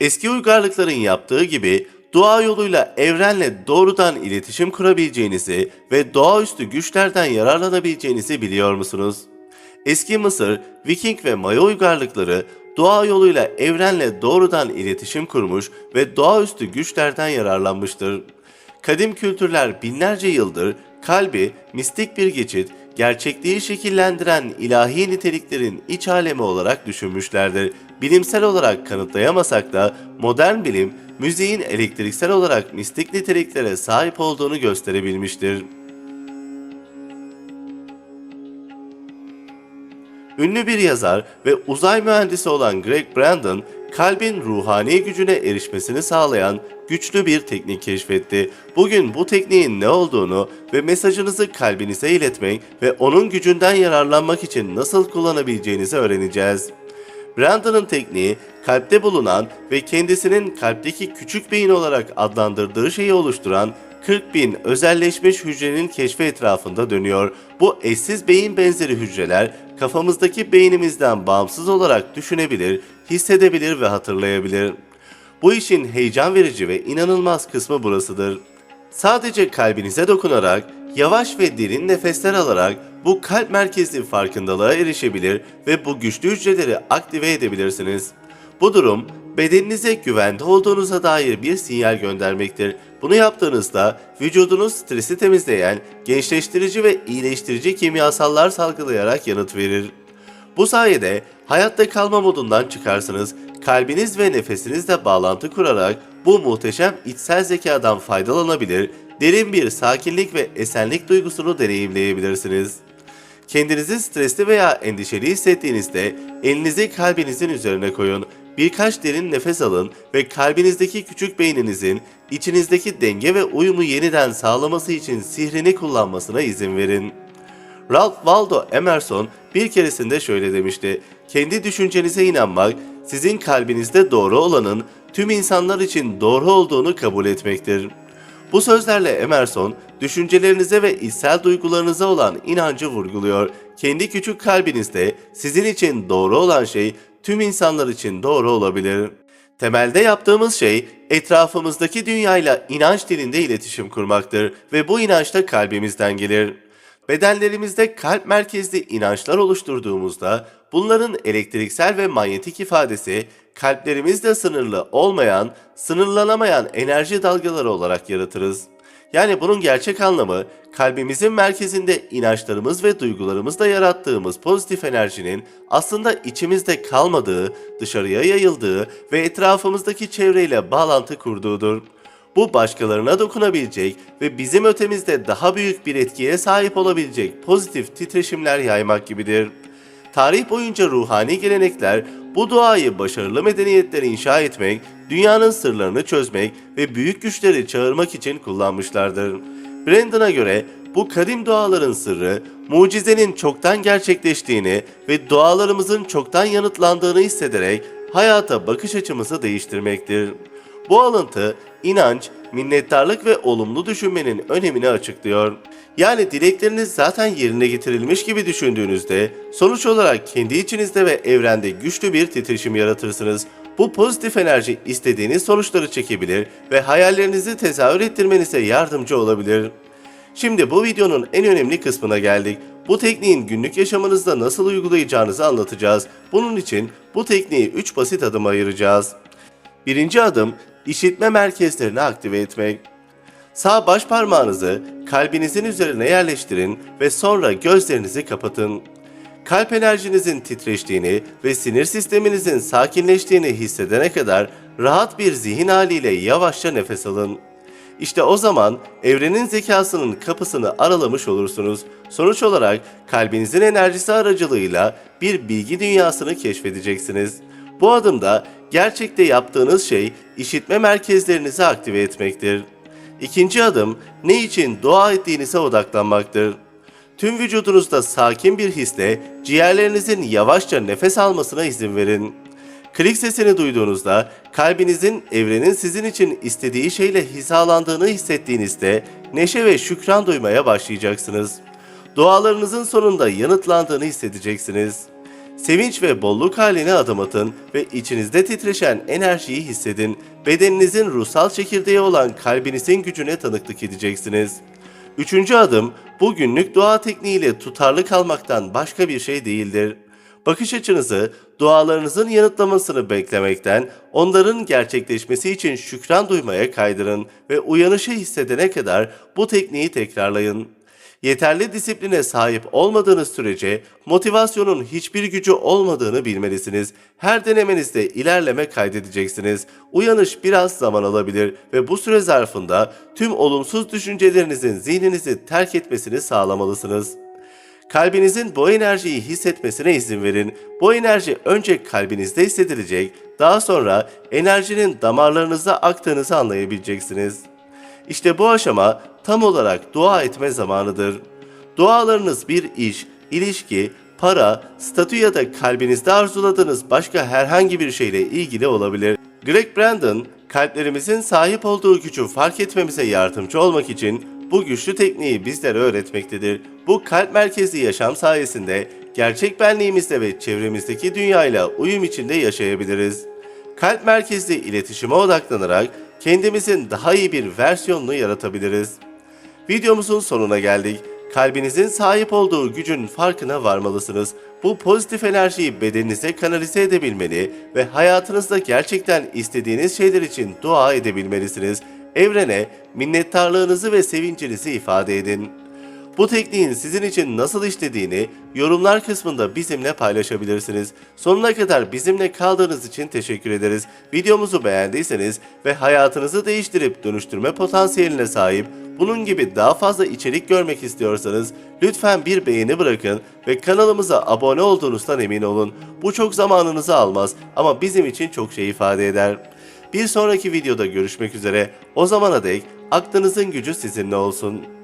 Eski uygarlıkların yaptığı gibi dua yoluyla evrenle doğrudan iletişim kurabileceğinizi ve doğaüstü güçlerden yararlanabileceğinizi biliyor musunuz? Eski Mısır, Viking ve Maya uygarlıkları dua yoluyla evrenle doğrudan iletişim kurmuş ve doğaüstü güçlerden yararlanmıştır. Kadim kültürler binlerce yıldır kalbi mistik bir geçit, gerçekliği şekillendiren ilahi niteliklerin iç alemi olarak düşünmüşlerdir. Bilimsel olarak kanıtlayamasak da modern bilim müziğin elektriksel olarak mistik niteliklere sahip olduğunu gösterebilmiştir. Ünlü bir yazar ve uzay mühendisi olan Greg Brandon, kalbin ruhani gücüne erişmesini sağlayan güçlü bir teknik keşfetti. Bugün bu tekniğin ne olduğunu ve mesajınızı kalbinize iletmek ve onun gücünden yararlanmak için nasıl kullanabileceğinizi öğreneceğiz. Brandon'ın tekniği kalpte bulunan ve kendisinin kalpteki küçük beyin olarak adlandırdığı şeyi oluşturan 40 bin özelleşmiş hücrenin keşfi etrafında dönüyor. Bu eşsiz beyin benzeri hücreler kafamızdaki beynimizden bağımsız olarak düşünebilir, hissedebilir ve hatırlayabilir. Bu işin heyecan verici ve inanılmaz kısmı burasıdır. Sadece kalbinize dokunarak, yavaş ve derin nefesler alarak bu kalp merkezli farkındalığa erişebilir ve bu güçlü hücreleri aktive edebilirsiniz. Bu durum bedeninize güvende olduğunuza dair bir sinyal göndermektir. Bunu yaptığınızda vücudunuz stresi temizleyen, gençleştirici ve iyileştirici kimyasallar salgılayarak yanıt verir. Bu sayede hayatta kalma modundan çıkarsınız, kalbiniz ve nefesinizle bağlantı kurarak bu muhteşem içsel zekadan faydalanabilir, derin bir sakinlik ve esenlik duygusunu deneyimleyebilirsiniz. Kendinizi stresli veya endişeli hissettiğinizde elinizi kalbinizin üzerine koyun. Birkaç derin nefes alın ve kalbinizdeki küçük beyninizin içinizdeki denge ve uyumu yeniden sağlaması için sihrini kullanmasına izin verin. Ralph Waldo Emerson bir keresinde şöyle demişti. Kendi düşüncenize inanmak, sizin kalbinizde doğru olanın tüm insanlar için doğru olduğunu kabul etmektir. Bu sözlerle Emerson, düşüncelerinize ve içsel duygularınıza olan inancı vurguluyor. Kendi küçük kalbinizde sizin için doğru olan şey tüm insanlar için doğru olabilir. Temelde yaptığımız şey etrafımızdaki dünyayla inanç dilinde iletişim kurmaktır ve bu inanç da kalbimizden gelir. Bedenlerimizde kalp merkezli inançlar oluşturduğumuzda bunların elektriksel ve manyetik ifadesi kalplerimizde sınırlı olmayan, sınırlanamayan enerji dalgaları olarak yaratırız. Yani bunun gerçek anlamı kalbimizin merkezinde inançlarımız ve duygularımızla yarattığımız pozitif enerjinin aslında içimizde kalmadığı, dışarıya yayıldığı ve etrafımızdaki çevreyle bağlantı kurduğudur. Bu başkalarına dokunabilecek ve bizim ötemizde daha büyük bir etkiye sahip olabilecek pozitif titreşimler yaymak gibidir. Tarih boyunca ruhani gelenekler bu duayı başarılı medeniyetler inşa etmek, dünyanın sırlarını çözmek ve büyük güçleri çağırmak için kullanmışlardır. Brandon'a göre bu kadim duaların sırrı, mucizenin çoktan gerçekleştiğini ve dualarımızın çoktan yanıtlandığını hissederek hayata bakış açımızı değiştirmektir. Bu alıntı inanç, minnettarlık ve olumlu düşünmenin önemini açıklıyor. Yani dilekleriniz zaten yerine getirilmiş gibi düşündüğünüzde sonuç olarak kendi içinizde ve evrende güçlü bir titreşim yaratırsınız. Bu pozitif enerji istediğiniz sonuçları çekebilir ve hayallerinizi tezahür ettirmenize yardımcı olabilir. Şimdi bu videonun en önemli kısmına geldik. Bu tekniğin günlük yaşamınızda nasıl uygulayacağınızı anlatacağız. Bunun için bu tekniği 3 basit adım ayıracağız. Birinci adım işitme merkezlerini aktive etmek. Sağ baş parmağınızı kalbinizin üzerine yerleştirin ve sonra gözlerinizi kapatın. Kalp enerjinizin titreştiğini ve sinir sisteminizin sakinleştiğini hissedene kadar rahat bir zihin haliyle yavaşça nefes alın. İşte o zaman evrenin zekasının kapısını aralamış olursunuz. Sonuç olarak kalbinizin enerjisi aracılığıyla bir bilgi dünyasını keşfedeceksiniz. Bu adımda gerçekte yaptığınız şey işitme merkezlerinizi aktive etmektir. İkinci adım ne için dua ettiğinize odaklanmaktır. Tüm vücudunuzda sakin bir hisle ciğerlerinizin yavaşça nefes almasına izin verin. Klik sesini duyduğunuzda kalbinizin evrenin sizin için istediği şeyle hizalandığını hissettiğinizde neşe ve şükran duymaya başlayacaksınız. Dualarınızın sonunda yanıtlandığını hissedeceksiniz. Sevinç ve bolluk haline adım atın ve içinizde titreşen enerjiyi hissedin. Bedeninizin ruhsal çekirdeği olan kalbinizin gücüne tanıklık edeceksiniz. Üçüncü adım bu günlük dua tekniğiyle tutarlı kalmaktan başka bir şey değildir. Bakış açınızı dualarınızın yanıtlamasını beklemekten, onların gerçekleşmesi için şükran duymaya kaydırın ve uyanışı hissedene kadar bu tekniği tekrarlayın. Yeterli disipline sahip olmadığınız sürece motivasyonun hiçbir gücü olmadığını bilmelisiniz. Her denemenizde ilerleme kaydedeceksiniz. Uyanış biraz zaman alabilir ve bu süre zarfında tüm olumsuz düşüncelerinizin zihninizi terk etmesini sağlamalısınız. Kalbinizin bu enerjiyi hissetmesine izin verin. Bu enerji önce kalbinizde hissedilecek, daha sonra enerjinin damarlarınıza aktığınızı anlayabileceksiniz. İşte bu aşama tam olarak dua etme zamanıdır. Dualarınız bir iş, ilişki, para, statü ya da kalbinizde arzuladığınız başka herhangi bir şeyle ilgili olabilir. Greg Brandon, kalplerimizin sahip olduğu gücü fark etmemize yardımcı olmak için bu güçlü tekniği bizlere öğretmektedir. Bu kalp merkezli yaşam sayesinde gerçek benliğimizde ve çevremizdeki dünyayla uyum içinde yaşayabiliriz. Kalp merkezli iletişime odaklanarak kendimizin daha iyi bir versiyonunu yaratabiliriz. Videomuzun sonuna geldik. Kalbinizin sahip olduğu gücün farkına varmalısınız. Bu pozitif enerjiyi bedeninize kanalize edebilmeli ve hayatınızda gerçekten istediğiniz şeyler için dua edebilmelisiniz. Evrene minnettarlığınızı ve sevincinizi ifade edin. Bu tekniğin sizin için nasıl işlediğini yorumlar kısmında bizimle paylaşabilirsiniz. Sonuna kadar bizimle kaldığınız için teşekkür ederiz. Videomuzu beğendiyseniz ve hayatınızı değiştirip dönüştürme potansiyeline sahip bunun gibi daha fazla içerik görmek istiyorsanız lütfen bir beğeni bırakın ve kanalımıza abone olduğunuzdan emin olun. Bu çok zamanınızı almaz ama bizim için çok şey ifade eder. Bir sonraki videoda görüşmek üzere. O zamana dek aklınızın gücü sizinle olsun.